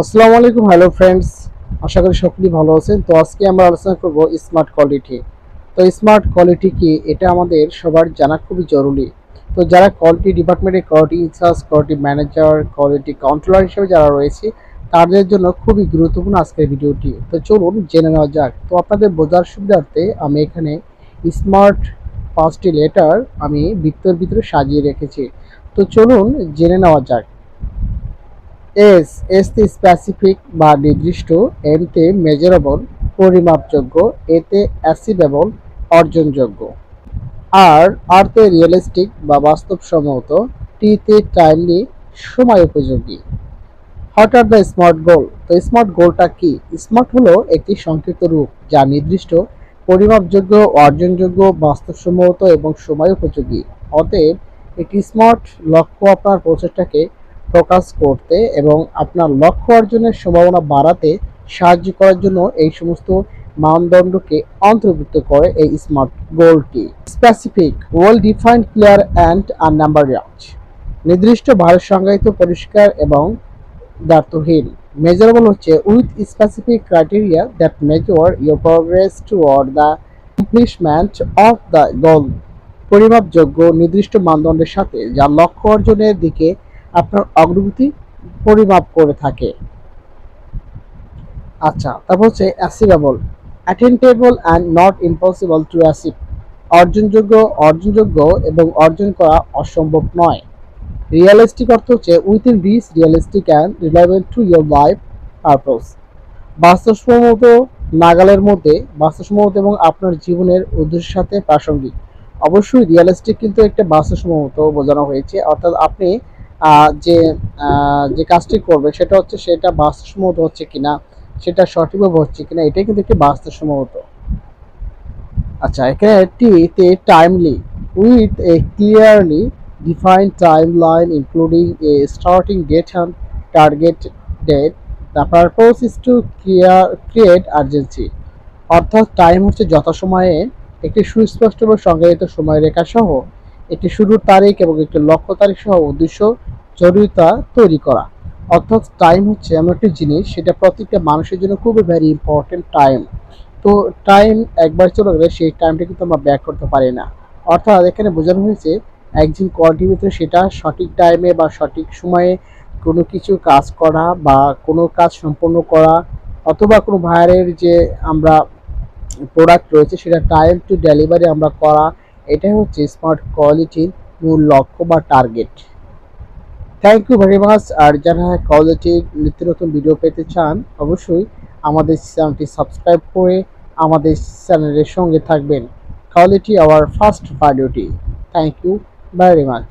আসসালামু আলাইকুম hello friends আশা করি সকলেই ভালো আছেন। তো আজকে আমরা আলোচনা করব স্মার্ট কোয়ালিটি তো স্মার্ট কোয়ালিটি কি? এটা আমাদের সবার জানা খুবই জরুরি। তো যারা কোয়ালিটি ডিপার্টমেন্টে quality in-charge quality manager quality controller হিসেবে যারা রয়েছে, তাদের জন্য খুবই গুরুত্বপূর্ণ আজকের ভিডিওটি। তো চলুন জেনে নেওয়া যাক। তো আপনাদের বোঝার সুবিধার্থে আমি এখানে স্মার্ট পাঁচটি লেটার আমি বৃত্তের ভিতরে সাজিয়ে রেখেছি। তো চলুন জেনে নেওয়া যাক। এস এস তে স্পেসিফিক বা নির্দিষ্ট এম তে মেজারেবল পরিমাপযোগ্য, এতে অ্যাসিভেবল অর্জনযোগ্য। আর আর তে রিয়েলিস্টিক বা বাস্তবসম্মত টি তে টাইমলি সময় উপযোগী। What are the smart goal তো স্মার্ট গোলটা কি? স্মার্ট হলো একটি সংক্ষিপ্ত রূপ, যা নির্দিষ্ট, পরিমাপযোগ্য, অর্জনযোগ্য, বাস্তবসম্মত এবং সময় উপযোগী। অতএব, একটি স্মার্ট লক্ষ্য আপনার প্রচেষ্টাকে প্রকাশ করতে এবং আপনার লক্ষ্য অর্জনের সম্ভাবনা বাড়াতে সাহায্য করার জন্য এই সমস্ত মানদণ্ডকে অন্তর্ভুক্ত করে এই স্মার্ট গোলটি specific well defined clear and আননাম্বার রাউচ নির্দিষ্ট ভারত সংজ্ঞায়িত পরিষ্কার এবং দার্থহীন মেজারেবল হচ্ছে with specific criteria that measure your progress toward the accomplishment of the goal পরিমাপযোগ্য নির্দিষ্ট মানদণ্ডের সাথে যা লক্ষ্য অর্জনের দিকে আপনার অগ্রগতি পরিমাপ করে থাকে। আচ্ছা তারপর হচ্ছে achievable attainable and not impossible to achieve অর্জনযোগ্য অর্জনযোগ্য এবং অর্জন করা অসম্ভব নয়। রিয়েলিস্টিক অর্থ হচ্ছে within reach realistic and relevant to your life purpose বাস্তবসম্মত নাগালের মধ্যে, বাস্তবসম্মত এবং আপনার জীবনের উদ্দেশ্যের সাথে প্রাসঙ্গিক। অবশ্যই রিয়েলিস্টিক কিন্তু একটা বাস্তবসম্মত বোঝানো হয়েছে। অর্থাৎ আপনি যে যে কাজটি করবে সেটা হচ্ছে সেটা বাস্তবসম্মত হচ্ছে কিনা, সেটা সঠিকভাবে হচ্ছে কিনা, এটাই কিন্তু একটি বাস্তবসম্মত আচ্ছা এখানে টিতে timely with a clearly define time line including a starting date and target date the purpose is to create urgency অর্থাৎ টাইম হচ্ছে যথাসময়ে একটি সুস্পষ্ট এবং সংজ্ঞায়িত সময়রেখা সহ একটি শুরুর তারিখ এবং একটি লক্ষ্য তারিখ সহ উদ্দেশ্য জরুরিতা তৈরি করা। অর্থাৎ টাইম হচ্ছে এমন একটি জিনিস, সেটা প্রত্যেকটা মানুষের জন্য খুবই ভেরি ইম্পর্টেন্ট টাইম তো টাইম একবার চলে গেলে সেই টাইমটা কিন্তু আমরা ব্যাক করতে পারি না। অর্থাৎ এখানে বোঝানো হয়েছে, একজন ভিতরে সেটা সঠিক টাইমে বা সঠিক সময়ে কোনো কিছু কাজ করা বা কোনো কাজ সম্পন্ন করা অথবা কোনো ভাইয়ারের যে আমরা প্রোডাক্ট রয়েছে, সেটা টাইম টু ডেলিভারি আমরা করা এটাই হচ্ছে স্মার্ট কোয়ালিটির মূল লক্ষ্য বা target thank you very much আর যারা কোয়ালিটির নিত্য নতুন ভিডিও পেতে চান, অবশ্যই আমাদের চ্যানেলটি সাবস্ক্রাইব করে আমাদের চ্যানেলের সঙ্গে থাকবেন। কোয়ালিটি আওয়ার ফার্স্ট ভিডিওটি থ্যাংক ইউ ভেরি মাচ